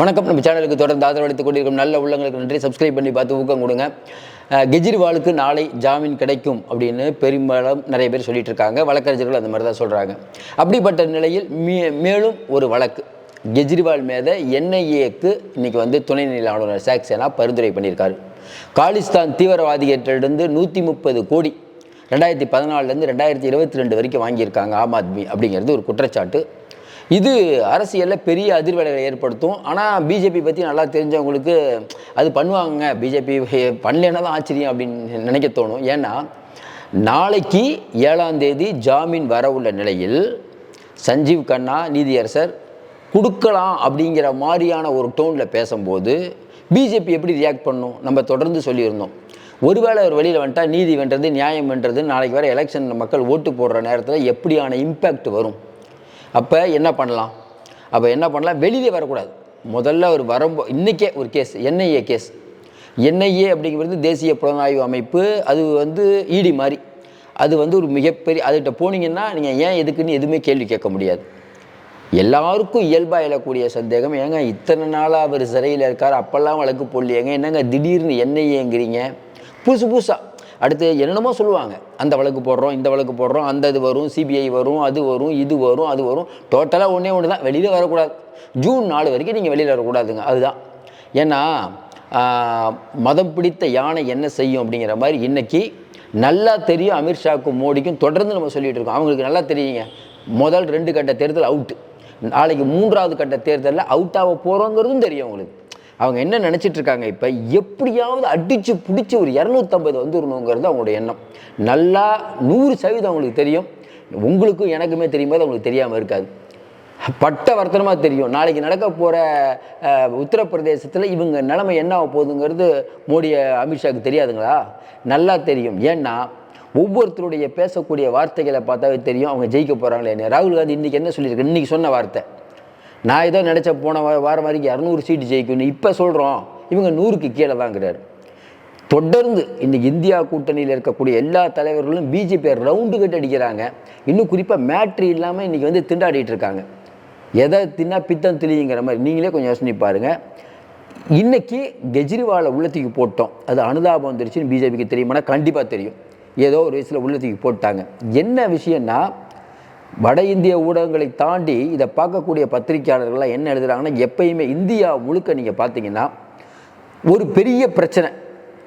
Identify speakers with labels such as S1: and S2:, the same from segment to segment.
S1: வணக்கம். நம்ம சேனலுக்கு தொடர்ந்து ஆதரவளித்துக் கொண்டிருக்கும் நல்ல உள்ளங்களுக்கு நன்றி. சப்ஸ்கிரைப் பண்ணி பார்த்து ஊக்கம் கொடுங்க. கெஜ்ரிவாலுக்கு நாளை ஜாமீன் கிடைக்கும் அப்படின்னு பெரும்பாலும் நிறைய பேர் சொல்லிட்டு இருக்காங்க. வழக்கறிஞர்கள் அந்த மாதிரி தான் சொல்கிறாங்க அப்படிப்பட்ட நிலையில் மே மேலும் ஒரு வழக்கு. கெஜ்ரிவால் மீத என்ஐஏக்கு இன்றைக்கி வந்து துணைநிலை ஆளுநர் சாக்சேனா பரிந்துரை பண்ணியிருக்காரு. காலிஸ்தான் தீவிரவாதிகளிடந்து நூற்றி முப்பது கோடி ரெண்டாயிரத்தி பதினாலுலேருந்து ரெண்டாயிரத்தி இருபத்தி ரெண்டு வரைக்கும் வாங்கியிருக்காங்க ஆம் ஆத்மி அப்படிங்கிறது ஒரு குற்றச்சாட்டு. இது அரசியலில் பெரிய அதிர்வலைகளை ஏற்படுத்தும். ஆனால் பிஜேபி பற்றி நல்லா தெரிஞ்சவங்களுக்கு அது பண்ணுவாங்க பிஜேபி பண்ணலன்னா தான் ஆச்சரியம் அப்படின்னு நினைக்க தோணும். ஏன்னா நாளைக்கு ஏழாம் தேதி ஜாமீன் வர உள்ள நிலையில் சஞ்சீவ் கண்ணா நீதியரசர் கொடுக்கலாம் அப்படிங்கிற மாதிரியான ஒரு டோனில் பேசும்போது பிஜேபி எப்படி ரியாக்ட் பண்ணும்? நம்ம தொடர்ந்து சொல்லியிருந்தோம். ஒருவேளை ஒரு வெளியில் வந்துட்டா நீதி வென்றது நியாயம் வென்றது நாளைக்கு வர எலெக்ஷன் மக்கள் ஓட்டு போடுற நேரத்தில் எப்படியான இம்பேக்ட் வரும்? அப்போ என்ன பண்ணலாம்? அப்போ என்ன பண்ணலாம்? வெளியே வரக்கூடாது. முதல்ல ஒரு வரம்போ இன்றைக்கே ஒரு கேஸ் என்ஐஏ கேஸ் என்ஐஏ அப்படிங்கிறது தேசிய புலனாய்வு அமைப்பு. அது வந்து இடி மாதிரி. அது வந்து ஒரு மிகப்பெரிய அதுகிட்ட போனீங்கன்னா நீங்கள் ஏன் எதுக்குன்னு எதுவுமே கேள்வி கேட்க முடியாது. எல்லாருக்கும் இயல்பாக எழக்கூடிய சந்தேகம் ஏங்க இத்தனை நாளாக அவர் சிறையில் இருக்கார்? அப்போல்லாம் வழக்கு போடலையேங்க. என்னங்க திடீர்னு என்ஐஏங்கிறீங்க புதுசு புதுசாக அடுத்து என்னென்னமோ சொல்லுவாங்க. அந்த வழக்கு போடுறோம் இந்த வழக்கு போடுறோம் அந்த இது வரும் சிபிஐ வரும் அது வரும் இது வரும் அது வரும். டோட்டலாக ஒன்றே ஒன்று தான். வெளியில் வரக்கூடாது. ஜூன் நாலு வரைக்கும் நீங்கள் வெளியில் வரக்கூடாதுங்க. அதுதான். ஏன்னா மதம் பிடித்த யானை என்ன செய்யும் அப்படிங்கிற மாதிரி இன்னைக்கு நல்லா தெரியும் அமித்ஷாக்கும் மோடிக்கும். தொடர்ந்து நம்ம சொல்லிகிட்டு இருக்கோம். அவங்களுக்கு நல்லா தெரியுங்க. முதல் ரெண்டு கட்ட தேர்தல் அவுட்டு நாளைக்கு மூன்றாவது கட்ட தேர்தலில் அவுட் ஆக போகிறோங்கிறதும் தெரியும் அவங்களுக்கு அவங்க என்ன நினச்சிட்டு இருக்காங்க இப்போ எப்படியாவது அடித்து பிடிச்சி ஒரு இரநூத்தம்பது வந்துடணுங்கிறது அவங்களோட எண்ணம். நல்லா நூறு சதவீதம் அவங்களுக்கு தெரியும். உங்களுக்கும் எனக்குமே தெரியும் போது அவங்களுக்கு தெரியாமல் இருக்காது. பட்ட வர்த்தனமாக தெரியும். நாளைக்கு நடக்க போகிற உத்தரப்பிரதேசத்தில் இவங்க நிலைமை என்ன ஆக போகுதுங்கிறது மோடி அமித்ஷாவுக்கு தெரியாதுங்களா? நல்லா தெரியும். ஏன்னா ஒவ்வொருத்தருடைய பேசக்கூடிய வார்த்தைகளை பார்த்தாவே தெரியும். அவங்க ஜெயிக்க போகிறாங்களே ராகுல் காந்தி இன்றைக்கி என்ன சொல்லியிருக்கு? இன்றைக்கி சொன்ன வார்த்தை. நான் ஏதோ நினச்ச போன வா- வாரம் வரைக்கும் இரநூறு சீட்டு ஜெயிக்கணும் இப்போ சொல்கிறோம் இவங்க நூறுக்கு கீழே தாங்கிறாரு தொடர்ந்து இன்னைக்கு இந்தியா கூட்டணியில் இருக்கக்கூடிய எல்லா தலைவர்களும் பிஜேபியை ரவுண்டு கட்டி அடிக்கிறாங்க. இன்னும் குறிப்பாக மேட்ரி இல்லாமல் இன்றைக்கி வந்து திண்டாடிட்டு இருக்காங்க. எதை தின்னா பித்தம் தெளிங்கிற மாதிரி நீங்களே கொஞ்சம் யோசனை பாருங்கள் இன்றைக்கி கெஜ்ரிவாலை உள்ளத்துக்கு போட்டோம். அது அனுதாபம் வந்துருச்சுன்னு பிஜேபிக்கு தெரியுமானா கண்டிப்பாக தெரியும். ஏதோ ஒரு வயசில் உள்ளத்துக்கு போட்டாங்க. என்ன விஷயம்னா வட இந்திய ஊடகங்களை தாண்டி இதை பார்க்கக்கூடிய பத்திரிக்கையாளர்கள்லாம் என்ன எழுதுகிறாங்கன்னா எப்பயுமே இந்தியா முழுக்க நீங்கள் பார்த்தீங்கன்னா ஒரு பெரிய பிரச்சனை.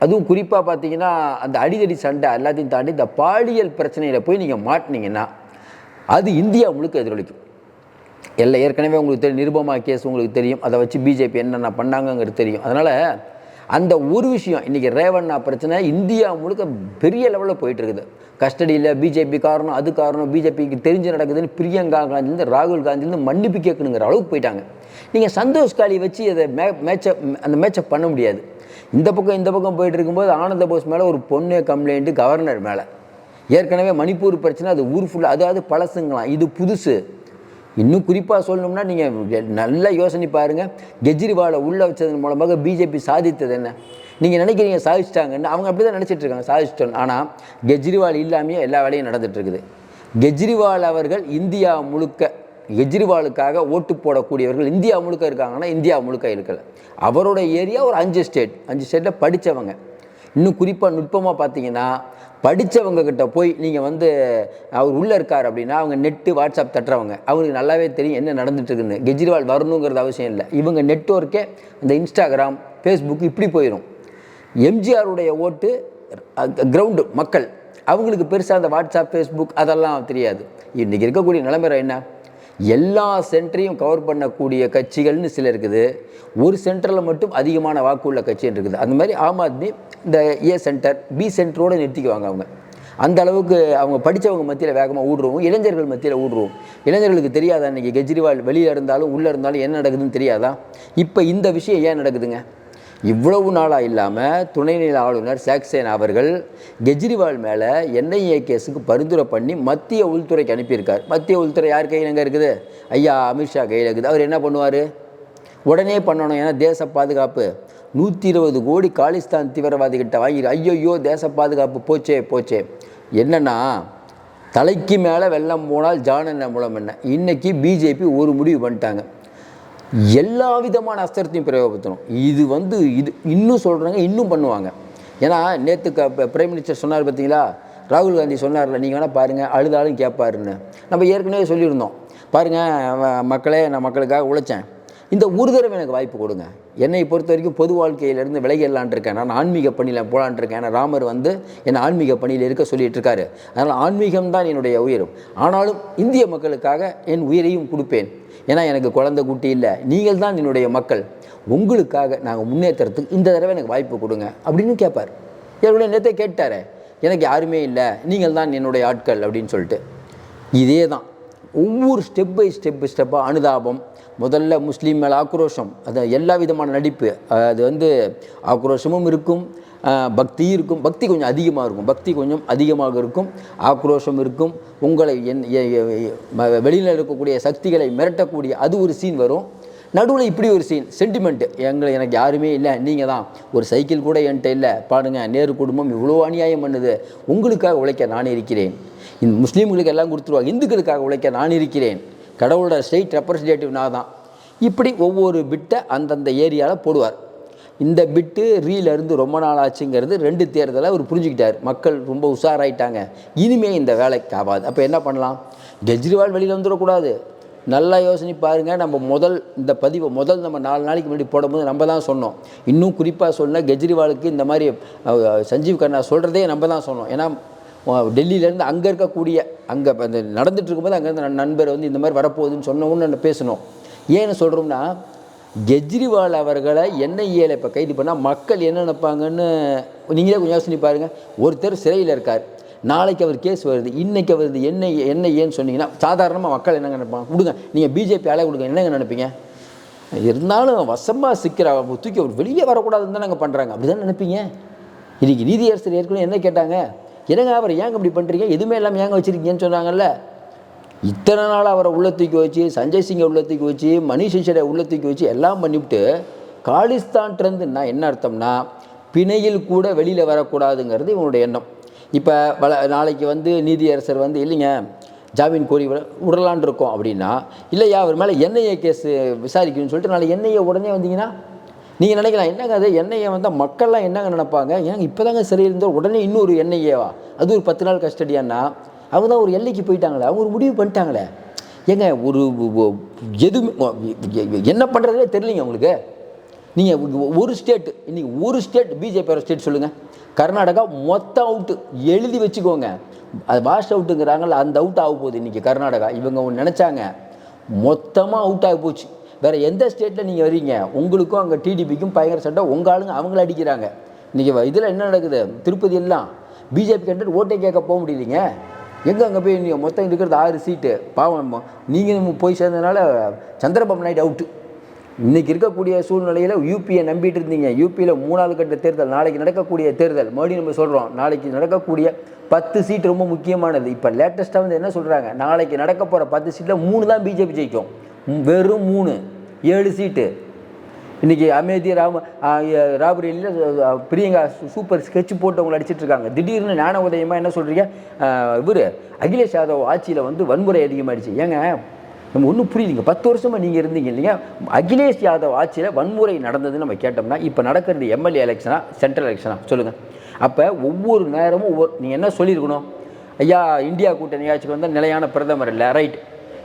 S1: அதுவும் குறிப்பாக பார்த்தீங்கன்னா அந்த அடிதடி சண்டை எல்லாத்தையும் தாண்டி இந்த பாலியல் பிரச்சனையில் போய் நீங்கள் மாட்டினீங்கன்னா அது இந்தியா முழுக்க எதிரொலிக்கும். எல்லாம் ஏற்கனவே உங்களுக்கு தெரியும் நிருபமா கேஸ் உங்களுக்கு தெரியும் அதை வச்சு பிஜேபி என்னென்ன பண்ணாங்கங்கிறது தெரியும். அதனால் அந்த ஒரு விஷயம் இன்றைக்கி ரேவண்ணா பிரச்சனை இந்தியா முழுக்க பெரிய லெவலில் போயிட்டு இருக்குது கஸ்டடியில் பிஜேபி காரணம் அது காரணம் பிஜேபிக்கு தெரிஞ்சு நடக்குதுன்னு பிரியங்கா காந்திலேருந்து ராகுல் காந்திலேருந்து மன்னிப்பு கேட்கணுங்கிற அளவுக்கு போயிட்டாங்க. நீங்கள் சந்தோஷ் காளி வச்சு அதை மே மேட்சை அந்த மேட்சை பண்ண முடியாது. இந்த பக்கம் இந்த பக்கம் போயிட்டு இருக்கும்போது ஆனந்த போஸ் மேலே ஒரு பொண்ணு கம்ப்ளைண்ட்டு கவர்னர் மேலே. ஏற்கனவே மணிப்பூர் பிரச்சனை அது ஊர் ஃபுல்லாக அதாவது பழசுங்களாம். இது புதுசு. இன்னும் குறிப்பாக சொல்லணும்னா நீங்கள் நல்லா யோசனை பாருங்கள் கெஜ்ரிவாலை உள்ளே வச்சதன் மூலமாக பிஜேபி சாதித்தது என்ன? நீங்கள் நினைக்கிறீங்க சாதிச்சிட்டாங்கன்னு அவங்க அப்படி தான் நினச்சிட்டு இருக்காங்க சாதிச்சிட்டோம் ஆனால் கெஜ்ரிவால் இல்லாமையே எல்லா வேலையும் நடந்துகிட்ருக்குது இருக்குது. கெஜ்ரிவால் அவர்கள் இந்தியா முழுக்க கெஜ்ரிவாலுக்காக ஓட்டு போடக்கூடியவர்கள் இந்தியா முழுக்க இருக்காங்கன்னா இந்தியா முழுக்க இருக்கலை. அவரோட ஏரியா ஒரு அஞ்சு ஸ்டேட். அஞ்சு ஸ்டேட்டில் படித்தவங்க இன்னும் குறிப்பாக நுட்பமாக பார்த்தீங்கன்னா படித்தவங்க கிட்ட போய் நீங்கள் வந்து அவர் உள்ளே இருக்கார் அப்படின்னா அவங்க நெட்டு வாட்ஸ்அப் தட்டுறவங்க அவங்களுக்கு நல்லாவே தெரியும் என்ன நடந்துட்டுருக்குன்னு. கெஜ்ரிவால் வரணுங்கிறது அவசியம் இல்லை. இவங்க நெட்ஒர்க்கே இந்த இன்ஸ்டாகிராம் ஃபேஸ்புக் இப்படி போயிடும் எம்ஜிஆருடைய ஓட்டு கிரவுண்டு மக்கள். அவங்களுக்கு பெருசாக அந்த வாட்ஸ்அப் ஃபேஸ்புக் அதெல்லாம் தெரியாது. இன்றைக்கி இருக்கக்கூடிய நிலைமை என்ன? எல்லா சென்டரையும் கவர் பண்ணக்கூடிய கட்சிகள்னு சில இருக்குது. ஒரு சென்டரில் மட்டும் அதிகமான வாக்குள்ள கட்சின்னு இருக்குது. அந்த மாதிரி ஆம் ஆத்மி இந்த ஏ சென்டர் பி சென்டரோடு நிறுத்திக்குவாங்க அவங்க. அந்த அளவுக்கு அவங்க படித்தவங்க மத்தியில் வேகமாக ஊடுருவோம். இளைஞர்கள் மத்தியில் ஊடுருவோம். இளைஞர்களுக்கு தெரியாதா இன்றைக்கி கெஜ்ரிவால் வெளியில் இருந்தாலும் உள்ளே இருந்தாலும் என்ன நடக்குதுன்னு தெரியாதா? இப்போ இந்த விஷயம் ஏன் நடக்குதுங்க? இவ்வளவு நாளாக இல்லாமல் துணைநிலை ஆளுநர் சாக்சேனா அவர்கள் கெஜ்ரிவால் மேலே என்ஐஏ கேஸுக்கு பரிந்துரை பண்ணி மத்திய உள்துறைக்கு அனுப்பியிருக்கார். மத்திய உள்துறை யார் கையில் எங்கே இருக்குது? ஐயா அமித்ஷா கையில் இருக்குது. அவர் என்ன பண்ணுவார்? உடனே பண்ணணும். ஏன்னா தேச பாதுகாப்பு. நூற்றி இருபது கோடி காலிஸ்தான் தீவிரவாதிகிட்ட வாங்கி ஐயோ தேச பாதுகாப்பு போச்சே போச்சே. என்னன்னா தலைக்கு மேலே வெள்ளம் போனால் ஜான் என்ன? மூலம் என்ன இன்றைக்கி பிஜேபி ஒரு முடிவு பண்ணிட்டாங்க. எல்லா விதமான அஸ்திரத்தையும் பிரயோகப்படுத்தணும். இது வந்து இது இன்னும் சொல்கிறாங்க இன்னும் பண்ணுவாங்க. ஏன்னா நேற்று க பிரைம் மினிஸ்டர் சொன்னார் பார்த்தீங்களா ராகுல் காந்தி சொன்னார்ல நீங்கள் வேணால் பாருங்கள் அழுதாலும் கேட்பாருன்னு நம்ம ஏற்கனவே சொல்லியிருந்தோம். பாருங்கள் மக்களே நான் மக்களுக்காக உழைச்சேன். இந்த ஒரு தடவை எனக்கு வாய்ப்பு கொடுங்க. என்னை பொறுத்த வரைக்கும் பொது வாழ்க்கையிலேருந்து விலகிடலான் இருக்கேன். நான் ஆன்மீக பணியில் போகலான் இருக்கேன். ஏன்னா ராமர் வந்து என்னை ஆன்மீக பணியில் இருக்க சொல்லிட்டு இருக்காரு அதனால் ஆன்மீகம் தான் என்னுடைய உயிரும். ஆனாலும் இந்திய மக்களுக்காக என் உயிரையும் கொடுப்பேன். ஏன்னா எனக்கு குழந்தை குட்டி இல்லை. நீங்கள் தான் என்னுடைய மக்கள். உங்களுக்காக நாங்கள் முன்னேற்றத்துக்கு இந்த தடவை எனக்கு வாய்ப்பு கொடுங்க. அப்படின்னு கேட்பார் என்னுடைய நேரத்தை கேட்டார். எனக்கு யாருமே இல்லை. நீங்கள் தான் என்னுடைய ஆட்கள் அப்படின்னு சொல்லிட்டு. இதே தான் ஒவ்வொரு ஸ்டெப் பை ஸ்டெப் ஸ்டெப்பாக அனுதாபம் முதல்ல முஸ்லீம் மேலே ஆக்ரோஷம். அது எல்லா விதமான நடிப்பு. அது வந்து ஆக்ரோஷமும் இருக்கும் பக்தி இருக்கும். பக்தி கொஞ்சம் அதிகமாக இருக்கும். பக்தி கொஞ்சம் அதிகமாக இருக்கும். ஆக்ரோஷம் இருக்கும். உங்களை என் வெளியில் இருக்கக்கூடிய சக்திகளை மிரட்டக்கூடிய அது ஒரு சீன் வரும். நடுவில் இப்படி ஒரு சீன் சென்டிமெண்ட்டு எங்களை எனக்கு யாருமே இல்லை. நீங்கள் தான். ஒரு சைக்கிள் கூட என்கிட்ட இல்லை. பாருங்கள் நேரு குடும்பம் இவ்வளோ அநியாயம் பண்ணுது. உங்களுக்காக உழைக்க நான் இருக்கிறேன். இந்த முஸ்லீம்களுக்கு எல்லாம் கொடுத்துருவாங்க. இந்துக்களுக்காக உழைக்க நான் இருக்கிறேன். கடவுளோட ஸ்டேட் ரெப்ரசன்டேட்டிவ் நான் தான். இப்படி ஒவ்வொரு பிட்டை அந்தந்த ஏரியாவில் போடுவார். இந்த பிட்டு ரீலேருந்து ரொம்ப நாள் ஆச்சுங்கிறது ரெண்டு தேர்தலை அவர் புரிஞ்சுக்கிட்டார். மக்கள் ரொம்ப உஷாராயிட்டாங்க. இனிமே இந்த வேலைக்கு ஆகாது. அப்போ என்ன பண்ணலாம்? கெஜ்ரிவால் வெளியில் வந்துடக்கூடாது. நல்லா யோசனை பாருங்கள் நம்ம முதல் இந்த பதிவை முதல் நம்ம நாலு நாளைக்கு முன்னாடி போடும்போது நம்ம தான் சொன்னோம். இன்னும் குறிப்பாக சொன்னால் கெஜ்ரிவாலுக்கு இந்த மாதிரி சஞ்சீவ் கண்ணா சொல்கிறதே நம்ம தான் சொன்னோம். ஏன்னா டெல்லியிலேருந்து அங்கே இருக்கக்கூடிய அங்கே அந்த நடந்துட்டு இருக்கும்போது அங்கேருந்து நண்பர் வந்து இந்த மாதிரி வரப்போகுதுன்னு சொன்னோன்னு நம்ம பேசணும் ஏன்னு சொல்கிறோம்னா கெஜ்ரிவால் அவர்களை என்ஐஏல இப்போ கைது பண்ணால் மக்கள் என்ன நினைப்பாங்கன்னு நீங்களே கொஞ்சம் யோசனை பாருங்கள் ஒருத்தர் சிறையில் இருக்கார். நாளைக்கு அவர் கேஸ் வருது. இன்றைக்கி வருது என்ன என்ன ஏன்னு சொன்னீங்கன்னா சாதாரணமாக மக்கள் என்னங்க நினைப்பாங்க? கொடுங்க. நீங்கள் பிஜேபி ஆளே கொடுங்க. என்னங்க நினைப்பீங்க? இருந்தாலும் வசமாக சிக்கிற தூக்கி அவர் வெளியே வரக்கூடாதுன்னு தான் நாங்கள் பண்ணுறாங்க அப்படி தான் நினைப்பீங்க? இன்னைக்கு நீதியரசர் ஏற்கனவே என்ன கேட்டாங்க? என்னங்க அவர் ஏங்க இப்படி பண்ணுறீங்க எதுவுமே இல்லாமல் ஏங்க வச்சுருக்கீங்கன்னு சொன்னாங்கல்ல? இத்தனை நாள் அவரை உள்ள தூக்கி வச்சு சஞ்சய் சிங்கை உள்ள தூக்கி வச்சு மணிஷ் சிஷரை உள்ள தூக்கி வச்சு எல்லாம் பண்ணிவிட்டு காலிஸ்தான்லேருந்துன்னா என்ன அர்த்தம்னா பிணையில் கூட வெளியில் வரக்கூடாதுங்கிறது இவனுடைய எண்ணம். இப்போ வள நாளைக்கு வந்து நீதியரசர் வந்து இல்லைங்க ஜாமீன் கோரி விட- இருக்கோம் அப்படின்னா இல்லையா அவர் மேலே என்ஐஏ கேஸ் விசாரிக்கணும்னு சொல்லிட்டு நாளைக்கு என்ஐஏ உடனே வந்தீங்கன்னா நீங்கள் நினைக்கலாம் என்னங்க அது? என்ஐஏ வந்தால் மக்கள்லாம் என்னங்க நினைப்பாங்க? ஏங்க இப்போ தாங்க சிறையிருந்தோம் உடனே இன்னொரு என்ஐஏவா அது ஒரு பத்து நாள் கஸ்டடியான்னா அவங்க தான் ஒரு எல்லைக்கு போயிட்டாங்களே அவங்க ஒரு முடிவு பண்ணிட்டாங்களே. ஏங்க ஒரு எதுவுமே என்ன பண்ணுறதே தெரியலைங்க உங்களுக்கு. நீங்கள் ஒரு ஸ்டேட் இன்றைக்கி ஒரு ஸ்டேட் பிஜேபியோட ஸ்டேட் சொல்லுங்கள் கர்நாடகா மொத்தம் அவுட்டு எழுதி வச்சுக்கோங்க. அது வாஷ் அவுட்டுங்கிறாங்கள அந்த அவுட் ஆக போகுது இன்றைக்கி கர்நாடகா. இவங்க ஒன்று நினச்சாங்க மொத்தமாக அவுட் ஆகி போச்சு. வேறு எந்த ஸ்டேட்டில் நீங்கள் வரீங்க உங்களுக்கும் அங்கே டிடிபிக்கும் பயங்கர சண்டை உங்கள் ஆளுங்க அவங்கள அடிக்கிறாங்க. இன்றைக்கி இதில் என்ன நடக்குது? திருப்பதி எல்லாம் பிஜேபி கேட்டு ஓட்டை கேட்க போக முடியலைங்க. எங்கே அங்கே போய் நீங்கள் மொத்தம் இருக்கிறது ஆறு சீட்டு பாவம் நீங்கள் போய் சேர்ந்ததுனால சந்திரபாபு நாயுடு அவுட்டு இன்றைக்கி இருக்கக்கூடிய சூழ்நிலையில் யூபியை நம்பிட்டு இருந்தீங்க. யூபியில் மூணாவது கட்ட தேர்தல் நாளைக்கு நடக்கக்கூடிய தேர்தல். மறுபடியும் நம்ம சொல்கிறோம் நாளைக்கு நடக்கக்கூடிய பத்து சீட் ரொம்ப முக்கியமானது. இப்போ லேட்டஸ்ட்டாக வந்து என்ன சொல்கிறாங்க நாளைக்கு நடக்க போகிற பத்து சீட்டில் மூணு தான் பிஜேபி ஜெயிக்கும். வெறும் மூணு ஏழு சீட்டு இன்றைக்கி அமேதி ராம ராபரேலியில் பிரியங்கா சூப்பர் ஸ்கெட்ச் போட்டு அவங்களை திடீர்னு ஞான உதயமாக என்ன சொல்கிறீங்க இவர் அகிலேஷ் யாதவ் ஆட்சியில் வந்து வன்முறை அதிகமாகிடுச்சு ஏங்க நம்ம ஒன்றும் புரியுதுங்க பத்து வருஷமாக நீங்கள் இருந்தீங்க இல்லைங்க? அகிலேஷ் யாதவ் ஆட்சியில் வன்முறை நடந்ததுன்னு நம்ம கேட்டோம்னா இப்போ நடக்கிறது எம்எல்ஏ எலெக்ஷனா சென்ட்ரல் எலெக்ஷனா சொல்லுங்கள் அப்போ ஒவ்வொரு நேரமும் ஒவ்வொரு நீங்கள் என்ன சொல்லியிருக்கணும்? ஐயா இந்தியா கூட்டணி ஆட்சிக்கு வந்தால் நிலையான பிரதமர் இல்லை ரைட்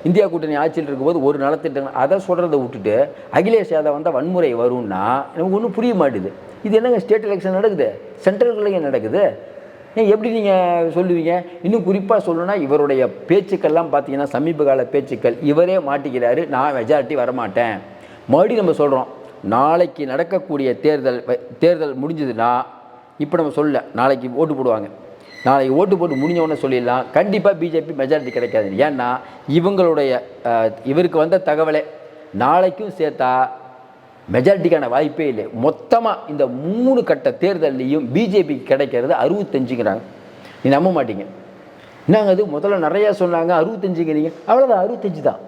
S1: இந்தியா கூட்டணி ஆட்சியில் இருக்கும்போது ஒரு நலத்திட்டங்கள் அதை சொல்கிறத விட்டுட்டு அகிலேஷ் யாதவ் வந்தால் வன்முறை வரும்னா நமக்கு ஒன்றும் புரிய மாட்டுது இது என்னங்க ஸ்டேட் எலெக்ஷன் நடக்குது? சென்ட்ரல்குள்ளேயே நடக்குது. ஏன் எப்படி நீங்கள் சொல்லுவீங்க? இன்னும் குறிப்பாக சொல்லணும்னா இவருடைய பேச்சுக்கள்லாம் பார்த்தீங்கன்னா சமீப கால பேச்சுக்கள் இவரே மாட்டிக்கிறாரு. நான் மெஜாரிட்டி வரமாட்டேன். மறுபடியும் நம்ம சொல்கிறோம் நாளைக்கு நடக்கக்கூடிய தேர்தல் தேர்தல் முடிஞ்சதுன்னா இப்போ நம்ம சொல்ல நாளைக்கு ஓட்டு போடுவாங்க. நாளைக்கு ஓட்டு போட்டு முடிஞ்சவனே சொல்லிடலாம். கண்டிப்பாக பிஜேபி மெஜாரிட்டி கிடைக்காது. ஏன்னா இவங்களுடைய இவருக்கு வந்த தகவலே நாளைக்கும் சேர்த்தா மெஜாரிட்டிக்கான வாய்ப்பே இல்லை. மொத்தமாக இந்த மூணு கட்ட தேர்தல்லையும் பிஜேபி கிடைக்கிறது அறுபத்தஞ்சுங்கிறாங்க. நீ நம்ப மாட்டீங்க. என்னங்க அது முதல்ல நிறையா சொன்னாங்க அறுபத்தஞ்சுங்கிறீங்க. அவ்வளோதான் அறுபத்தஞ்சு தான்.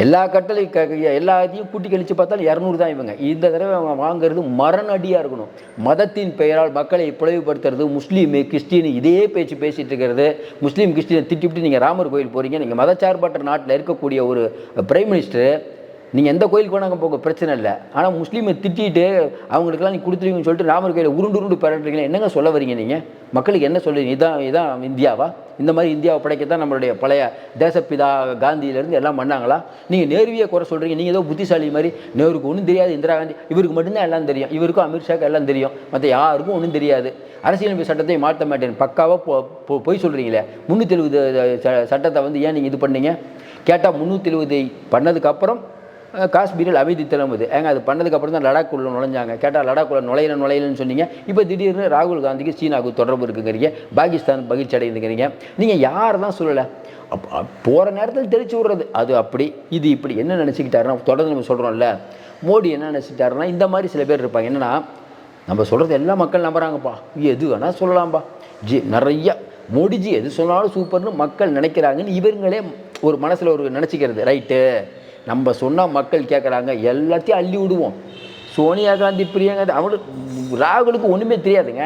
S1: எல்லா கட்டளை க எல்லாத்தையும் கூட்டி கழித்து பார்த்தாலும் இரநூறு தான் இவங்க. இந்த தடவை அவங்க வாங்குறது மரணடியாக இருக்கணும். மதத்தின் பெயரால் மக்களை பிளவுபடுத்துறது முஸ்லீமு கிறிஸ்டின் இதே பேச்சு பேசிகிட்டு இருக்கிறது. முஸ்லீம் கிறிஸ்டினை திட்டிவிட்டு நீங்கள் ராமர் கோயில் போகிறீங்க நீங்கள் மதச்சார்பற்ற நாட்டில் இருக்கக்கூடிய ஒரு பிரைம் மினிஸ்டர் நீங்கள் எந்த கோயிலுக்கு வேணாங்க போங்க பிரச்சனை இல்லை. ஆனால் முஸ்லீமை திட்டிட்டு அவங்களுக்கெல்லாம் நீ கொடுத்துருவீங்கன்னு சொல்லிட்டு ராமர் கோயிலை உருண்டு உருண்டு பரட்டுறீங்களா என்னங்க சொல்ல வரீங்க நீங்கள் மக்களுக்கு என்ன சொல்லுறீங்க இதான் இதான் இந்தியாவா? இந்த மாதிரி இந்தியாவை படைக்க தான் நம்மளுடைய பழைய தேசப்பிதா காந்தியிலேருந்து எல்லாம் பண்ணாங்களா? நீங்கள் நேருவியை குறை சொல்கிறீங்க நீங்கள் ஏதோ புத்திசாலி மாதிரி நேருக்கு ஒன்றும் தெரியாது இந்திரா காந்தி. இவருக்கு மட்டும்தான் எல்லாம் தெரியும். இவருக்கும் அமித்ஷாக்கு எல்லாம் தெரியும். மற்ற யாருக்கும் ஒன்றும் தெரியாது. அரசியலமைப்பு சட்டத்தை மாற்ற மாட்டேன். பக்காவாக போ போ பொய் சொல்கிறீங்களே முந்நூற்றி எழுபது சட்டத்தை வந்து ஏன் நீங்கள் இது பண்ணீங்க? கேட்டால் முந்நூற்றி எழுபது பண்ணதுக்கப்புறம் காஷ்மீரில் அமைதி திரும்புது. ஏங்க அது பண்ணதுக்கப்புறம் தான் லடாக்குள்ள நுழைஞ்சாங்க. கேட்டால் லடாக்குள்ள நுழையில நுழையிலன்னு சொன்னீங்க. இப்போ திடீர்னு ராகுல் காந்திக்கு சீனாவுக்கு தொடர்பு இருக்குங்கிறீங்க. பாகிஸ்தான் பகிர்ச்சி அடைந்துங்கிறீங்க நீங்கள் யார் தான் சொல்லலை? அப் போகிற நேரத்தில் தெரிச்சு விட்றது. அது அப்படி இது இப்படி. என்ன நினச்சிக்கிட்டாருன்னா தொடர்ந்து நம்ம சொல்கிறோம்ல மோடி என்ன நினச்சிக்கிட்டாருன்னா இந்த மாதிரி சில பேர் இருப்பாங்க. என்னன்னா நம்ம சொல்கிறது எல்லா மக்கள் நம்புகிறாங்கப்பா எது வேணால் சொல்லலாம்ப்பா ஜி நிறைய மோடிஜி எது சொன்னாலும் சூப்பர்னு மக்கள் நினைக்கிறாங்கன்னு இவருங்களே ஒரு மனசில் ஒரு நினச்சிக்கிறது. ரைட்டு. நம்ம சொன்னால் மக்கள் கேட்குறாங்க எல்லாத்தையும் அள்ளி விடுவோம். சோனியா காந்தி பிரியங்கா அவங்களுக்கு ராகுலுக்கு ஒன்றுமே தெரியாதுங்க.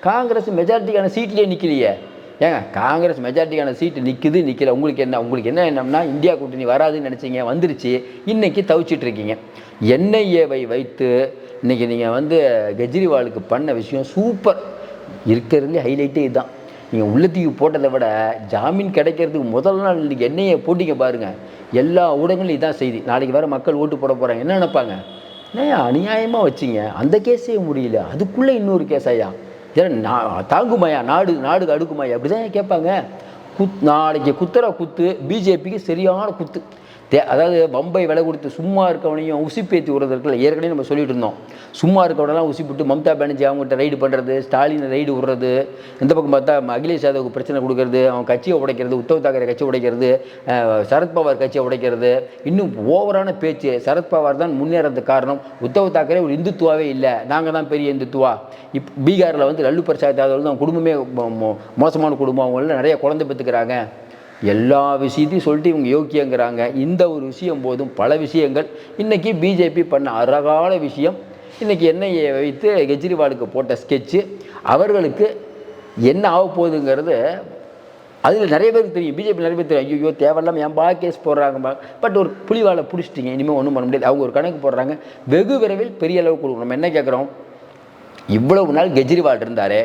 S1: காங்கிரஸ் மெஜாரிட்டிக்கான சீட்லேயே நிற்கலையே ஏங்க காங்கிரஸ் மெஜாரிட்டிக்கான சீட்டு நிற்குது நிற்கல உங்களுக்கு என்ன உங்களுக்கு என்ன என்னம்னா இந்தியா கூட்டணி வராதுன்னு நினச்சிங்க வந்துருச்சு. இன்றைக்கி தவிச்சிட்டு இருக்கீங்க. என்ஐஏவை வைத்து இன்னைக்கு நீங்கள் வந்து கெஜ்ரிவாலுக்கு பண்ண விஷயம் சூப்பர். இருக்கிறதுலே ஹைலைட்டே இதுதான். நீங்கள் உள்ளத்துக்கு போட்டதை விட ஜாமீன் கிடைக்கிறதுக்கு முதல் நாள் இன்றைக்கி போட்டிங்க பாருங்கள் எல்லா ஊடகங்களும் இதான் செய்தி. நாளைக்கு வேறு மக்கள் ஓட்டு போட போகிறாங்க என்ன நினைப்பாங்க? ஏன் அநியாயமாக வச்சிங்க. அந்த கேஸே முடியல. அதுக்குள்ளே இன்னொரு கேஸ் ஐயா. ஏன்னா நான் தாங்குமாயா நாடு நாடு அடுக்குமாயா அப்படி தான் கேட்பாங்க. குத் நாளைக்கு குத்துற குத்து பிஜேபிக்கு சரியான குத்து. தே அதாவது பம்பை விலை கொடுத்து சும்மா இருக்கவனையும் உசிப்பேத்தி விடுறது ஏற்கனவே நம்ம சொல்லிட்டு இருந்தோம். சும்மா இருக்கவனெல்லாம் உசிப்பிட்டு மம்தா பானர்ஜி அவங்ககிட்ட ரைடு பண்ணுறது ஸ்டாலின் ரைடு விடுறது இந்த பக்கம் பார்த்தா அகிலேஷ் யாதவுக்கு பிரச்சனை கொடுக்கறது அவன் கட்சியை உடைக்கிறது உத்தவ் தாக்கரே கட்சியை உடைக்கிறது சரத்பவார் கட்சியை உடைக்கிறது. இன்னும் ஓவரான பேச்சு. சரத்பவார் தான் முன்னேறதுக்கு காரணம். உத்தவ் தாக்கரே ஒரு இந்துத்துவாவே இல்லை. நாங்கள் தான் பெரிய இந்துத்துவா. இப் பீகாரில் வந்து லல்லு பிரசாத் யாதவ் தான் குடும்பமே மோ- மோசமான குடும்பம். அவங்கள நிறைய குழந்தை பெற்றுக்கிறாங்க எல்லா விஷயத்தையும் சொல்லிட்டு இவங்க யோக்கியங்கிறாங்க. இந்த ஒரு விஷயம் போதும். பல விஷயங்கள். இன்றைக்கி பிஜேபி பண்ண அழகான விஷயம். இன்றைக்கி என்ஐஏ வைத்து கெஜ்ரிவாலுக்கு போட்ட ஸ்கெட்சு அவர்களுக்கு என்ன ஆக போகுதுங்கிறது அதில் நிறைய பேருக்கு தெரியும். பிஜேபி நிறைய பேர் தெரியும். ஐயோ தேவையில்லாமல் ஏன்பா கேஸ் போடுறாங்கப்பா பட் ஒரு புலிவாலை பிடிச்சிட்டிங்க. இனிமேல் ஒன்றும் பண்ண முடியாது. அவங்க ஒரு கணக்கு போடுறாங்க. வெகு விரைவில் பெரிய அளவு கொடுக்கணும். நம்ம என்ன கேட்குறோம் இவ்வளவு நாள் கெஜ்ரிவால் இருந்தாரே.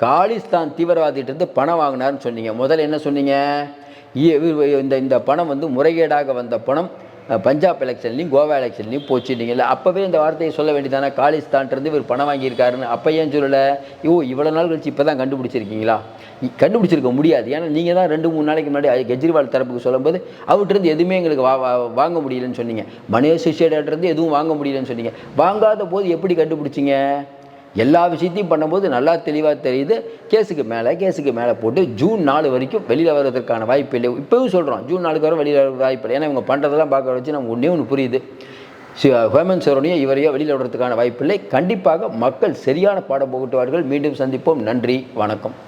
S1: காலிஸ்தான் தீவிரவாதிகிட்டேருந்து பணம் வாங்கினார்னு சொன்னீங்க. முதல்ல என்ன சொன்னீங்க? இந்த இந்த பணம் வந்து முறைகேடாக வந்த பணம் பஞ்சாப் எலெக்ஷன்லையும் கோவா எலெக்ஷன்லையும் போச்சுட்டீங்கல்ல அப்போவே இந்த வார்த்தையை சொல்ல வேண்டியதானே? காலிஸ்தான்ட்டு இவர் பணம் வாங்கியிருக்காருன்னு. அப்போ ஏன் சொல்லலை? ஓ இவ்வளோ நாள் கழிச்சு இப்போ தான் கண்டுபிடிச்சிருக்கீங்களா கண்டுபிடிச்சிருக்க முடியாது. ஏன்னா நீங்கள் தான் ரெண்டு மூணு நாளைக்கு முன்னாடி கெஜ்ரிவால் தரப்புக்கு சொல்லும்போது அவர்கிட்டருந்து எதுவுமே எங்களுக்கு வா வா- வாங்க முடியலன்னு சொன்னீங்க. மனேஷ் சிஷேடாட்டிருந்து எதுவும் வாங்க முடியலன்னு சொன்னீங்க. வாங்காத போது எப்படி கண்டுபிடிச்சிங்க? எல்லா விஷயத்தையும் பண்ணும்போது நல்லா தெளிவாக தெரியுது. கேஸுக்கு மேலே கேஸுக்கு மேலே போட்டு ஜூன் நாலு வரைக்கும் வெளியில் வர்றதுக்கான வாய்ப்பு இல்லை. இப்போவும் சொல்கிறோம் ஜூன் நாலுக்கு வர வெளியில் வர வாய்ப்பு இல்லை. ஏன்னா இவங்க பண்ணுறதெல்லாம் பார்க்க வச்சு நம்ம ஒன்றே ஒன்று புரியுது. ஹேமந்த் சோரனையோ இவரையோ வெளியில் விடுறதுக்கான வாய்ப்பில்லை கண்டிப்பாக மக்கள் சரியான பாடம் புகட்டுவார்கள். மீண்டும் சந்திப்போம். நன்றி வணக்கம்.